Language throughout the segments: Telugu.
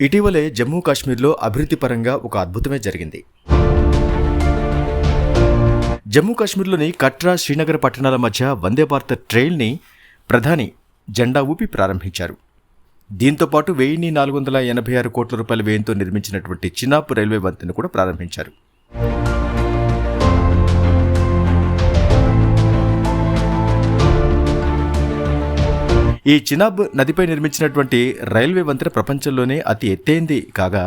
ఇటీవలే జమ్మూ కాశ్మీర్లో అభివృద్ధి పరంగా ఒక అద్భుతమే జరిగింది. జమ్మూ కాశ్మీర్లోని కట్రా శ్రీనగర్ పట్టణాల మధ్య వందే భారత ట్రైల్ని ప్రధాని జెండా ఊపి ప్రారంభించారు. దీంతో పాటు వెయ్యిన్ని నాలుగు వందల ఎనభై ఆరు కోట్ల రూపాయల వ్యయంతో నిర్మించినటువంటి చిన్నాపు రైల్వే వంతెన కూడా ప్రారంభించారు. ఈ చినాబ్ నదిపై నిర్మించినటువంటి రైల్వే వంతెన ప్రపంచంలోనే అతి ఎత్తైంది కాగా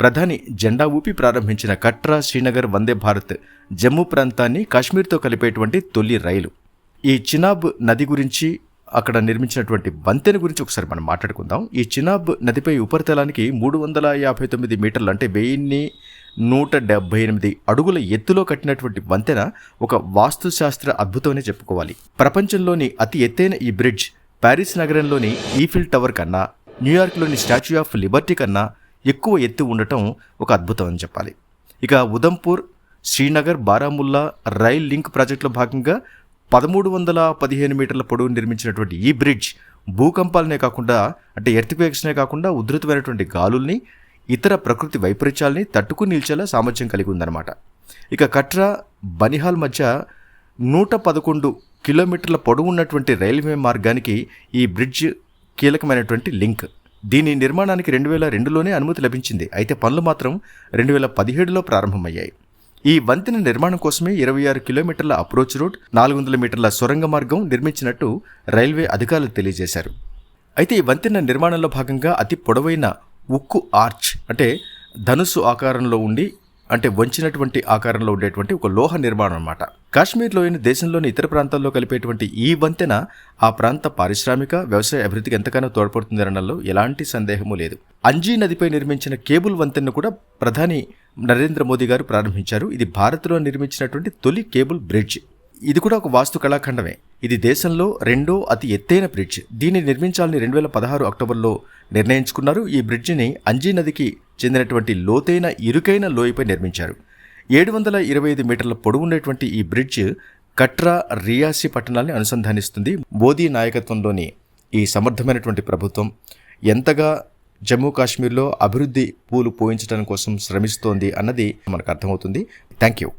ప్రధాని జెండా ఊపి ప్రారంభించిన కట్రా శ్రీనగర్ వందే భారత్ జమ్మూ ప్రాంతాన్ని కాశ్మీర్తో కలిపేటువంటి తొలి రైలు. ఈ చినాబ్ నది గురించి అక్కడ నిర్మించినటువంటి వంతెన గురించి ఒకసారి మనం మాట్లాడుకుందాం. ఈ చినాబ్ నదిపై ఉపరితలానికి మూడు వందల యాభై తొమ్మిది మీటర్లు అంటే వెయ్యిన్ని నూట డెబ్బై ఎనిమిది అడుగుల ఎత్తులో కట్టినటువంటి వంతెన ఒక వాస్తుశాస్త్ర అద్భుతమనే చెప్పుకోవాలి. ప్రపంచంలోని అతి ఎత్తైన ఈ బ్రిడ్జ్ ప్యారిస్ నగరంలోని ఈఫిల్ టవర్ కన్నా న్యూయార్క్లోని స్టాచ్యూ ఆఫ్ లిబర్టీ కన్నా ఎక్కువ ఎత్తు ఉండటం ఒక అద్భుతం అని చెప్పాలి. ఇక ఉదంపూర్ శ్రీనగర్ బారాముల్లా రైల్ లింక్ ప్రాజెక్టులో భాగంగా పదమూడు వందల పదిహేను మీటర్ల పొడవు నిర్మించినటువంటి ఈ బ్రిడ్జ్ భూకంపాలనే కాకుండా అంటే ఎర్త్క్వేక్స్నే కాకుండా ఉధృతమైనటువంటి గాలుల్ని ఇతర ప్రకృతి వైపరీత్యాల్ని తట్టుకుని నిల్చేలా సామర్థ్యం కలిగి ఉందన్నమాట. ఇక కట్రా బనిహాల్ మధ్య నూట పదకొండు కిలోమీటర్ల పొడవున్నటువంటి రైల్వే మార్గానికి ఈ బ్రిడ్జ్ కీలకమైనటువంటి లింక్. దీని నిర్మాణానికి రెండు వేల రెండులోనే అనుమతి లభించింది. అయితే పనులు మాత్రం రెండు వేల పదిహేడులో ప్రారంభమయ్యాయి. ఈ వంతెన నిర్మాణం కోసమే ఇరవై ఆరు కిలోమీటర్ల అప్రోచ్ రోడ్ నాలుగు వందల మీటర్ల సొరంగ మార్గం నిర్మించినట్టు రైల్వే అధికారులు తెలియజేశారు. అయితే ఈ వంతెన నిర్మాణంలో భాగంగా అతి పొడవైన ఉక్కు ఆర్చ్ అంటే ధనుస్సు ఆకారంలో ఉండి అంటే వంచినటువంటి ఆకారంలో ఉండేటువంటి ఒక లోహ నిర్మాణం అనమాట కాశ్మీర్ లోయని దేశంలోని ఇతర ప్రాంతాల్లో కలిపేటువంటి ఈ వంతెన ఆ ప్రాంత పారిశ్రామిక వ్యవసాయ అభివృద్ధికి ఎంతగానో తోడ్పడుతుందనడంలో ఎలాంటి సందేహమూ లేదు. అంజీ నదిపై నిర్మించిన కేబుల్ వంతెనను కూడా ప్రధాని నరేంద్ర మోదీ గారు ప్రారంభించారు. ఇది భారత్లో నిర్మించినటువంటి తొలి కేబుల్ బ్రిడ్జ్. ఇది కూడా ఒక వాస్తు కళాఖండమే. ఇది దేశంలో రెండో అతి ఎత్తైన బ్రిడ్జ్. దీన్ని నిర్మించాలని రెండు వేల పదహారు అక్టోబర్లో నిర్ణయించుకున్నారు. ఈ బ్రిడ్జిని అంజీ నదికి చెందినటువంటి లోతైన ఇరుకైన లోయపై నిర్మించారు. ఏడు వందల ఇరవై ఐదు మీటర్ల పొడవు ఉండేటువంటి ఈ బ్రిడ్జ్ కట్రా రియాసి పట్టణాన్ని అనుసంధానిస్తుంది. మోదీ నాయకత్వంలోని ఈ సమర్థమైనటువంటి ప్రభుత్వం ఎంతగా జమ్మూ కాశ్మీర్లో అభివృద్ధి పూలు పోయించడం కోసం శ్రమిస్తోంది అన్నది మనకు అర్థమవుతుంది. Thank you